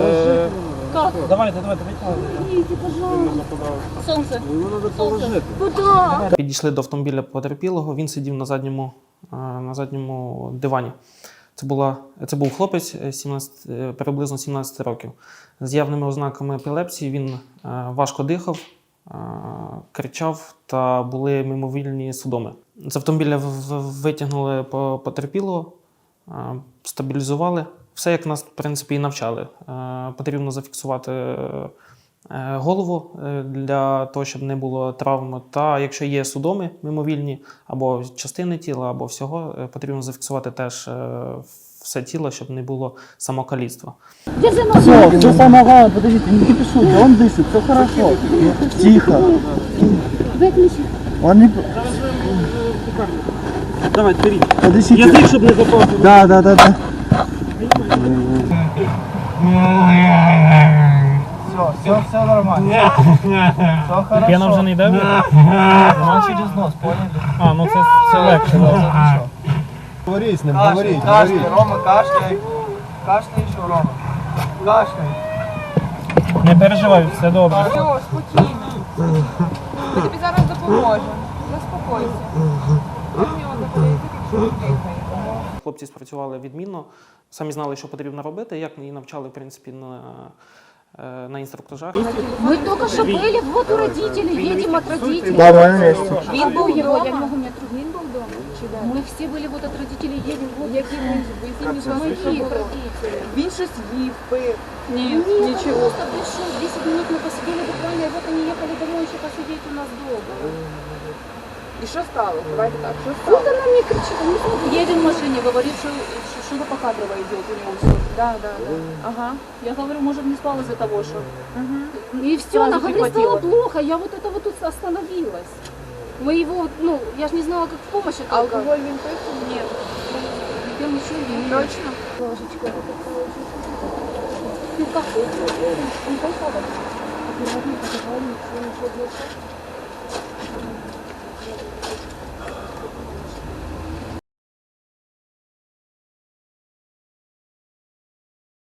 Е, Как? Давайте, давайте. Видите, пожалуйста. Солнце. Йому. Куда? Підійшли до автомобіля потерпілого. Він сидів на задньому, е, на задньому дивані. Це, була, це був хлопець е, 17, е, приблизно 17 років. З явними ознаками епілепсії він е, важко дихав, е, кричав та були мимовільні судоми. З автомобіля в- в- витягнули по- потерпілого, е, стабілізували. Все, як нас, в принципі, і навчали. Е, Потрібно зафіксувати е, голову е, для того, щоб не було травм. Та якщо є судоми мимовільні, або частини тіла, або всього, потрібно зафіксувати теж все тіло, щоб не було самокаліцтва. Держи ногу. Все, все самое подождите, не кипишуйте, он дышит, все хорошо. Тихо. Он не... Давайте, беріть. Подождите. Язик, щоб не запав. Да, да, да, да. Все, все, все нормально. Все хорошо. П'яна вже не йде? Он через нос, поняли? А, ну це, це легше. да. Говори с ним, говори, кашляй, Рома, кашляй. Кашляй еще, Рома. Кашляй. Не переживай, все добре. Все, спокійно. Ми тобі зараз допоможемо. Заспокойся. Ми заходити, якщо не дихає Хлопці спрацювали відмінно, самі знали, що потрібно робити, як і навчали, в принципі, на, е, на інструктажах. Мы только что были, вот у родителей, едем от родителей. Да, мы на месте. Він був його, я не можу мене трудно. Він був вдома? Ми всі були вот от родителей, едем, вот які ми, моїх родителей. Він щось їв, пив. Ні, Нет, он нічого. просто пришел, 10 минут мы посидели буквально, и вот они ехали домой еще посидеть у нас дома. І що стало? Давайте так, Вот стало? она мне кричит, не смотрит. Едем в машине, говорит, что шурупокадрово идет у него все. Да, да, да. Ага. Я говорю, может, не спал из-за того, что... И все, Сразу она говорит, стало плохо, я вот это вот тут остановилась. Мы его, ну, я же не знала, как в помощи только. Алкоголь він пив? Нет. Я ничего не Точно? Ложечка. Ну как? Он пошел. Аккуратненько, аккуратненько, ничего, ничего,